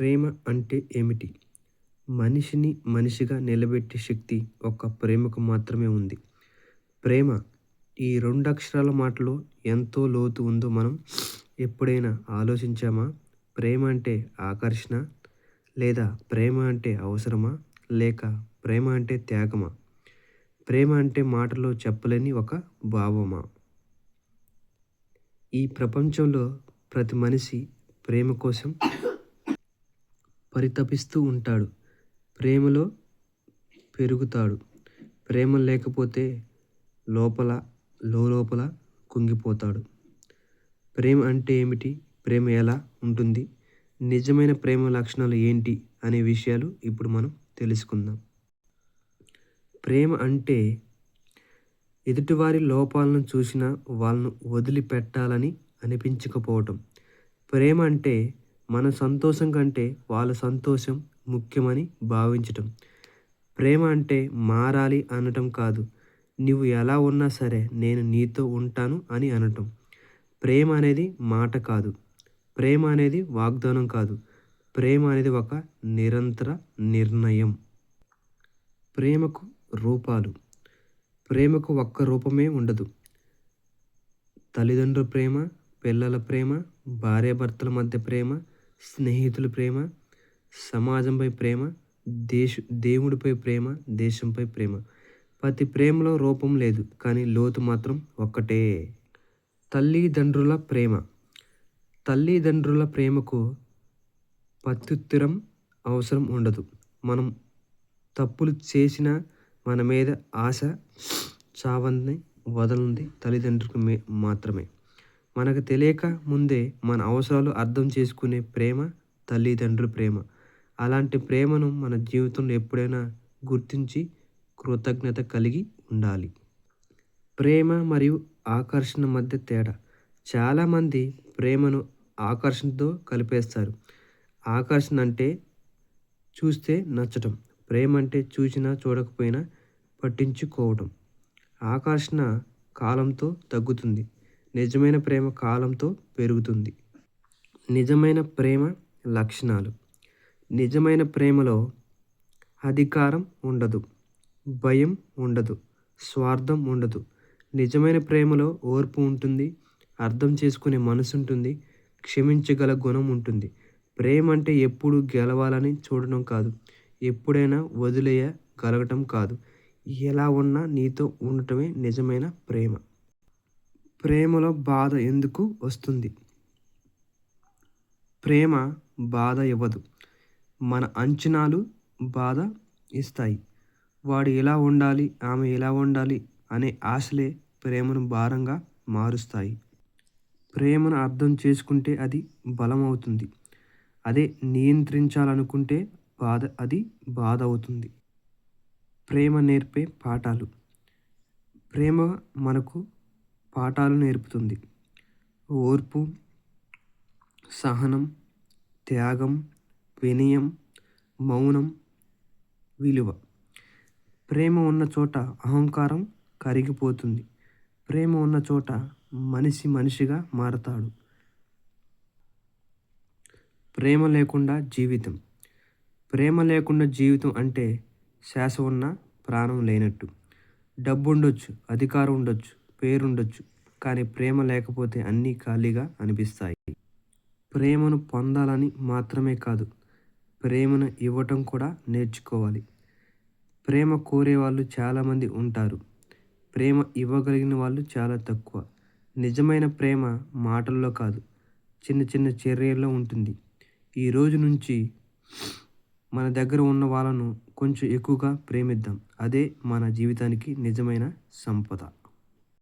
ప్రేమ అంటే ఏమిటి? మనిషిని మనిషిగా నిలబెట్టే శక్తి ఒక్క ప్రేమకు మాత్రమే ఉంది. ప్రేమ ఈ రెండు అక్షరాల మాటలో ఎంతో లోతు ఉందో మనం ఎప్పుడైనా ఆలోచించామా? ప్రేమ అంటే ఆకర్షణ లేదా ప్రేమ అంటే అవసరమా? లేక ప్రేమ అంటే త్యాగమా? ప్రేమ అంటే మాటలో చెప్పలేని ఒక భావమా? ఈ ప్రపంచంలో ప్రతి మనిషి ప్రేమ కోసం పరితపిస్తూ ఉంటాడు. ప్రేమలో పెరుగుతాడు. ప్రేమ లేకపోతే లోపల లోపల కుంగిపోతాడు. ప్రేమ అంటే ఏమిటి? ప్రేమ ఎలా ఉంటుంది? నిజమైన ప్రేమ లక్షణాలు ఏంటి? అనే విషయాలు ఇప్పుడు మనం తెలుసుకుందాం. ప్రేమ అంటే ఎదుటివారి లోపాలను చూసినా వాళ్ళను వదిలిపెట్టాలని అనిపించకపోవటం. ప్రేమ అంటే మన సంతోషం కంటే వాళ్ళ సంతోషం ముఖ్యమని భావించటం. ప్రేమ అంటే మారాలి అనటం కాదు. నువ్వు ఎలా ఉన్నా సరే నేను నీతో ఉంటాను అని అనటం. ప్రేమ అనేది మాట కాదు. ప్రేమ అనేది వాగ్దానం కాదు. ప్రేమ అనేది ఒక నిరంతర నిర్ణయం. ప్రేమకు రూపాలు. ప్రేమకు ఒక్క రూపమే ఉండదు. తల్లిదండ్రుల ప్రేమ పిల్లల ప్రేమ భార్యాభర్తల మధ్య ప్రేమ స్నేహితుల ప్రేమ సమాజంపై ప్రేమ దేశ దేవుడిపై ప్రేమ దేశంపై ప్రేమ. ప్రతి ప్రేమలో రూపం లేదు కానీ లోతు మాత్రం ఒక్కటే. తల్లిదండ్రుల ప్రేమ. తల్లిదండ్రుల ప్రేమకు ప్రత్యుత్తరం అవసరం ఉండదు. మనం తప్పులు చేసిన మన మీద ఆశ చావంది వదలంది తల్లిదండ్రులకు మే మాత్రమే. మనకు తెలియక ముందే మన అవసరాలు అర్థం చేసుకునే ప్రేమ తల్లిదండ్రుల ప్రేమ. అలాంటి ప్రేమను మన జీవితంలో ఎప్పుడైనా గుర్తించి కృతజ్ఞత కలిగి ఉండాలి. ప్రేమ మరియు ఆకర్షణ మధ్య తేడా. చాలామంది ప్రేమను ఆకర్షణతో కలిపేస్తారు. ఆకర్షణ అంటే చూస్తే నచ్చటం ప్రేమ అంటే చూసినా చూడకపోయినా పట్టించుకోవటం. ఆకర్షణ కాలంతో తగ్గుతుంది. నిజమైన ప్రేమ కాలంతో పెరుగుతుంది. నిజమైన ప్రేమ లక్షణాలు. నిజమైన ప్రేమలో అధికారం ఉండదు. భయం ఉండదు. స్వార్థం ఉండదు. నిజమైన ప్రేమలో ఓర్పు ఉంటుంది. అర్థం చేసుకునే మనసు ఉంటుంది. క్షమించగల గుణం ఉంటుంది. ప్రేమ అంటే ఎప్పుడు గెలవాలని చూడడం కాదు. ఎప్పుడైనా వదిలేయగలగటం కాదు. ఎలా ఉన్నా నీతో ఉండటమే నిజమైన ప్రేమ. ప్రేమలో బాధ ఎందుకు వస్తుంది? ప్రేమ బాధ ఇవ్వదు. మన అంచనాలు బాధ ఇస్తాయి. వాడు ఎలా ఉండాలి ఆమె ఎలా ఉండాలి అనే ఆశలే ప్రేమను భారంగా మారుస్తాయి. ప్రేమను అర్థం చేసుకుంటే అది బలం అవుతుంది అదే నియంత్రించాలనుకుంటే బాధ అది బాధ అవుతుంది. ప్రేమ నేర్పే పాఠాలు. ప్రేమ మనకు పాఠాలు నేర్పుతుంది. ఓర్పు సహనం త్యాగం వినయం మౌనం విలువ. ప్రేమ ఉన్న చోట అహంకారం కరిగిపోతుంది. ప్రేమ ఉన్న చోట మనిషి మనిషిగా మారతాడు. ప్రేమ లేకుండా జీవితం. ప్రేమ లేకుండా జీవితం అంటే శ్వాస ఉన్న ప్రాణం లేనట్టు. డబ్బు ఉండొచ్చు అధికారం ఉండొచ్చు పేరుండొచ్చు కానీ ప్రేమ లేకపోతే అన్నీ ఖాళీగా అనిపిస్తాయి. ప్రేమను పొందాలని మాత్రమే కాదు ప్రేమను ఇవ్వటం కూడా నేర్చుకోవాలి. ప్రేమ కోరే వాళ్ళు చాలామంది ఉంటారు. ప్రేమ ఇవ్వగలిగిన వాళ్ళు చాలా తక్కువ. నిజమైన ప్రేమ మాటల్లో కాదు చిన్న చిన్న చర్యల్లో ఉంటుంది. ఈ రోజు నుంచి మన దగ్గర ఉన్న వాళ్ళను కొంచెం ఎక్కువగా ప్రేమిద్దాం. అదే మన జీవితానికి నిజమైన సంపద.